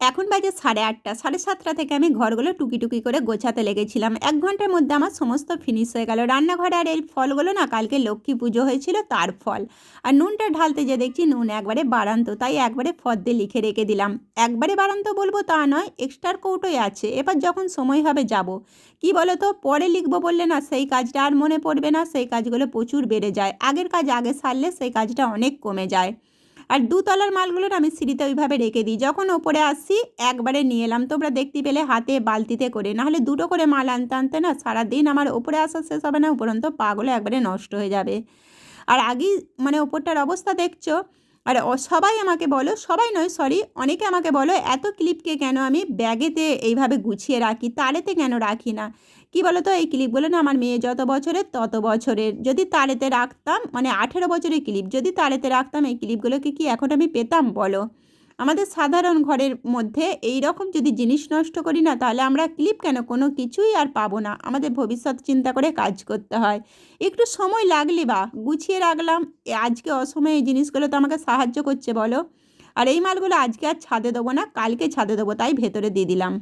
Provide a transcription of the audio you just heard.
এখন বাজে সাড়ে আটটা। সাড়ে সাতটা থেকে আমি ঘরগুলো টুকি টুকি করে গোছাতে লেগেছিলাম। এক ঘণ্টার মধ্যে আমার সমস্ত ফিনিশ হয়ে গেল। রান্নাঘরে আর এই ফলগুলো না কালকে লক্ষ্মী পুজো হয়েছিল, তার ফল। আর নুনটা ঢালতে যে দেখছি নুন একবারে বাড়ান্ত, তাই একবারে ফদ্দে লিখে রেখে দিলাম। একবারে বাড়ান্ত বলব তা নয় এক্সট্রার কৌটোই আছে। এবার যখন সময় হবে যাব। কি বলো তো পরে লিখব বললে না সেই কাজটা আর মনে পড়বে না, সেই কাজগুলো প্রচুর বেড়ে যায়। আগের কাজ আগে সারলে সেই কাজটা অনেক কমে যায়। আর দুতলার মালগুলো আমি সিঁড়িতে ওইভাবে রেখে দিই। যখন ওপরে আসি একবারে নিয়ে এলাম। তোমরা দেখতে পেলে হাতে বালতিতে করে। নাহলে দুটো করে মাল আনতে আনতে না সারাদিন আমার ওপরে আসা শেষ হবে না, উপরন্ত পাগুলো একবারে নষ্ট হয়ে যাবে। আর আগেই মানে ওপরটার অবস্থা দেখছ আর সবাই আমাকে বলো, সবাই নয় সরি অনেকে আমাকে বলো, এত ক্লিপকে কেন আমি ব্যাগেতে এইভাবে গুছিয়ে রাখি, তারেতে কেন রাখি না? কি বলো তো এই ক্লিপগুলো না আমার মেয়ে যত বছরের তত বছরের। যদি তারেতে রাখতাম মানে আঠেরো বছরের ক্লিপ, যদি তারেতে রাখতাম, এই ক্লিপগুলোকে কি এখন আমি পেতাম, বলো? আমাদের সাধারণ ঘরের মধ্যে এই রকম যদি জিনিস নষ্ট করি না, তাহলে আমরা ক্লিপ কেন? কোনো কিছুই আর পাবো না। আমাদের ভবিষ্যৎ চিন্তা করে কাজ করতে হয়। একটু সময় লাগলে বা, গুছিয়ে রাখলাম আজকে অসময়ে এই জিনিসগুলো তো আমাকে সাহায্য করছে বলো। আর এই মালগুলো আজকে আর ছাদে দেবো না, কালকে ছাদে দেবো, তাই ভেতরে দিয়ে দিলাম।